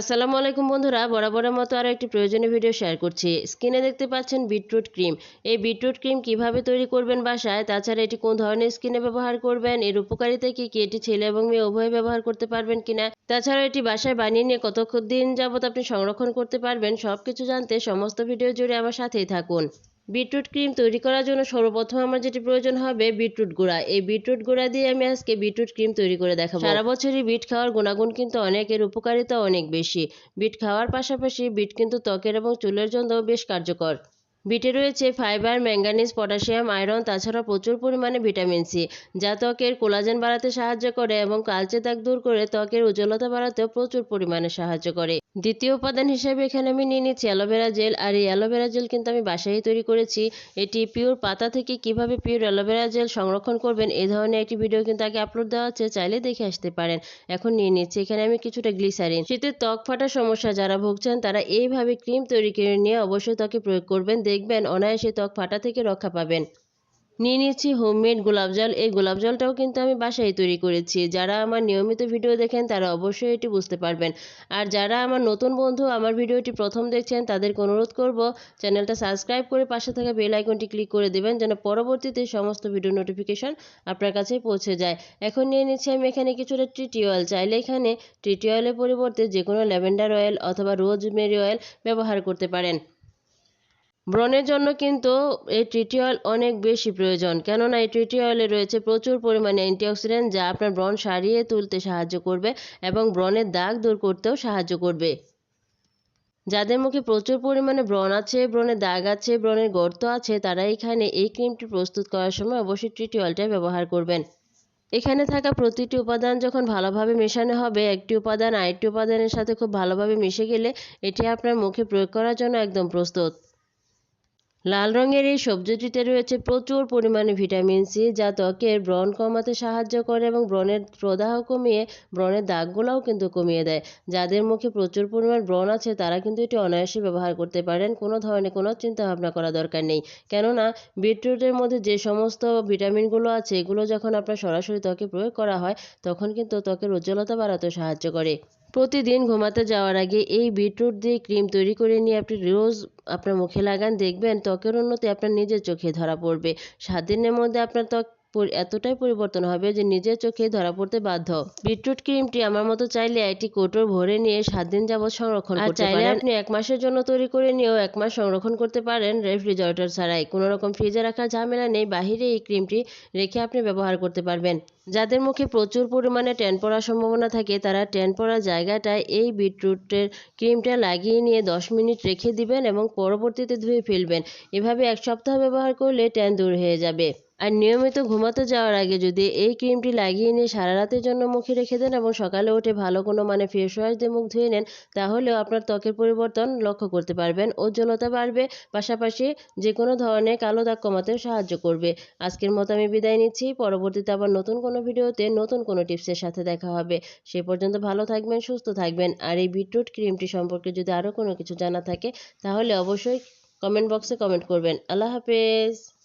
আসসালামু আলাইকুম বন্ধুরা, বরাবরের মতো আরও একটি প্রয়োজনীয় ভিডিও শেয়ার করছি। স্ক্রিনে দেখতে পাচ্ছেন বিটরুট ক্রিম এই বিটরুট ক্রিম কীভাবে তৈরি করবেন বাসায়, তাছাড়া এটি কোন ধরনের স্কিনে ব্যবহার করবেন, এর উপকারিতা কি কি, এটি ছেলে এবং মেয়ে উভয় ব্যবহার করতে পারবেন কিনা তাছাড়া এটি বাসায় বানিয়ে নিয়ে কতক্ষণ দিন যাবত আপনি সংরক্ষণ করতে পারবেন সব কিছু জানতে সমস্ত ভিডিও জুড়ে আমার সাথেই থাকুন। বিটরুট ক্রিম তৈরি করার জন্য সর্বপ্রথম আমার যেটি প্রয়োজন হবে বিটরুট গুঁড়া। এই বিটরুট গুঁড়া দিয়ে আমি আজকে বিটরুট ক্রিম তৈরি করে দেখাবো। সারা বছরই বিট খাওয়ার গুণাগুণ কিন্তু অনেকের উপকারিতা অনেক বেশি। বিট খাওয়ার পাশাপাশি বিট কিন্তু ত্বকের এবং চুলের জন্যও বেশ কার্যকর। বিটে রয়েছে ফাইবার, ম্যাঙ্গানিজ, পটাশিয়াম, আয়রন, তাছাড়া প্রচুর পরিমাণে ভিটামিন সি, যা ত্বকের কোলাজেন বাড়াতে সাহায্য করে এবং কালচে দাগ দূর করে ত্বকের উজ্জ্বলতা বাড়াতেও প্রচুর পরিমাণে সাহায্য করে। দ্বিতীয় উপাদান হিসেবে এখানে আমি নিয়ে নিচ্ছি অ্যালোভেরা জেল, আর এই অ্যালোভেরা জেল কিন্তু আমি বাসায় তৈরি করেছি। এটি পিওর পাতা থেকে কীভাবে পিওর অ্যালোভেরা জেল সংরক্ষণ করবেন এই ধরনের একটি ভিডিও কিন্তু আগে আপলোড দেওয়া আছে, চাইলে দেখে আসতে পারেন। এখন নিয়ে নিচ্ছি, এখানে আমি কিছুটা গ্লিসারিন। শীতের ত্বক ফাটার সমস্যা যারা ভুগছেন, তারা এইভাবে ক্রিম তৈরি করে নিয়ে অবশ্যই ত্বকে প্রয়োগ করবেন। দেখবেন, অনায়াসে ত্বক ফাটা থেকে রক্ষা পাবেন। নিয়ে নিচ্ছি হোমমেড গোলাপ জল। এই গোলাপ জলটাও কিন্তু আমি বাসায় তৈরি করেছি। যারা আমার নিয়মিত ভিডিও দেখেন, তারা অবশ্যই এটি বুঝতে পারবেন। আর যারা আমার নতুন বন্ধু, আমার ভিডিওটি প্রথম দেখছেন, তাদেরকে অনুরোধ করব, চ্যানেলটা সাবস্ক্রাইব করে পাশে থাকা বেল আইকনটি ক্লিক করে দেবেন, যেন পরবর্তীতে সমস্ত ভিডিও নোটিফিকেশন আপনার কাছে পৌঁছে যায়। এখন নিয়ে নিচ্ছি আমি এখানে কিছুটা ট্রিটি অয়েল। চাইলে এখানে ট্রিটি অয়েলের পরিবর্তে যে কোনো ল্যাভেন্ডার অয়েল অথবা রোজমেরি অয়েল ব্যবহার করতে পারেন। ব্রণের জন্য কিন্তু এই ট্রিটি অয়েল অনেক বেশি প্রয়োজন। কেননা এই ট্রিটি অয়েলে রয়েছে প্রচুর পরিমাণে অ্যান্টিঅক্সিডেন্ট যা আপনার ব্রণ সারিয়ে তুলতে সাহায্য করবে এবং ব্রণের দাগ দূর করতেও সাহায্য করবে। যাদের মুখে প্রচুর পরিমাণে ব্রণ আছে, ব্রণের দাগ আছে, ব্রণের গর্ত আছে, তারা এখানে এই ক্রিমটি প্রস্তুত করার সময় অবশ্যই ট্রিটি অয়েলটা ব্যবহার করবেন। এখানে থাকা প্রতিটি উপাদান যখন ভালোভাবে মেশানো হবে, একটি উপাদান আরেকটি উপাদানের সাথে খুব ভালোভাবে মিশে গেলে এটি আপনার মুখে প্রয়োগ করার জন্য একদম প্রস্তুত। লাল রঙের এই সবজিটিতে রয়েছে প্রচুর পরিমাণে ভিটামিন সি, যা ত্বকের ব্রণ কমাতে সাহায্য করে এবং ব্রণের প্রদাহ কমিয়ে, ব্রণের দাগগুলোও কিন্তু কমিয়ে দেয়। যাদের মুখে প্রচুর পরিমাণ ব্রণ আছে, তারা কিন্তু এটি অনায়াসে ব্যবহার করতে পারেন। কোনো ধরনের কোনো চিন্তা ভাবনা করা দরকার নেই। কেননা, বিটরুটের মধ্যে যে সমস্ত ভিটামিনগুলো আছে, এগুলো যখন আপনার সরাসরি ত্বকে প্রয়োগ করা হয়, তখন কিন্তু ত্বকের উজ্জ্বলতা বাড়াতে সাহায্য করে। প্রতিদিন ঘুমাতে যাওয়ার আগে এই বিটরুট দিয়ে ক্রিম তৈরি করে নিয়ে আপনি রোজ আপনার মুখে লাগান, দেখবেন ত্বকের উন্নতি আপনার নিজের চোখে ধরা পড়বে। সাত দিনের মধ্যে আপনার ত্বক এতটাই পরিবর্তন হবে যে নিজের চোখে ধরা পড়তে বাধ্য। বিটরুট ক্রিমটি আমার মতো চাইলে একটি কোটোর ভরে নিয়ে সাত দিন যাবত সংরক্ষণ করতে চাইলে আপনি এক মাসের জন্য তৈরি করে নিয়েও এক মাস সংরক্ষণ করতে পারেন রেফ্রিজারেটর ছাড়াই। কোনো রকম ফ্রিজে রাখার ঝামেলা নেই বাহিরে এই ক্রিমটি রেখে আপনি ব্যবহার করতে পারবেন। যাদের মুখে প্রচুর পরিমাণে ট্যান পড়ার সম্ভাবনা থাকে তারা ট্যান পড়ার জায়গাটায় এই বিটরুটের ক্রিমটা লাগিয়ে নিয়ে দশ মিনিট রেখে দিবেন এবং পরবর্তীতে ধুয়ে ফেলবেন। এভাবে এক সপ্তাহ ব্যবহার করলে ট্যান দূর হয়ে যাবে। আর নিয়মিত ঘুমাতে যাওয়ার আগে যদি এই ক্রিমটি লাগিয়ে নিয়ে সারা রাতের জন্য মুখে রেখে দেন এবং সকালে উঠে ভালো কোনো মানে ফেস ওয়াশ দিয়ে মুখ ধুয়ে নেন, তাহলেও আপনার ত্বকের পরিবর্তন লক্ষ্য করতে পারবেন। উজ্জ্বলতা বাড়বে, পাশাপাশি যে কোনো ধরনের কালো দাগ কমাতেও সাহায্য করবে। আজকের মতো আমি বিদায় নিচ্ছি। পরবর্তীতে আবার নতুন কোনো ভিডিওতে নতুন কোনো টিপসের সাথে দেখা হবে। সে পর্যন্ত ভালো থাকবেন, সুস্থ থাকবেন। আর এই বিটরুট ক্রিমটি সম্পর্কে যদি আরও কোনো কিছু জানা থাকে, তাহলে অবশ্যই কমেন্ট বক্সে কমেন্ট করবেন। আল্লাহ হাফেজ।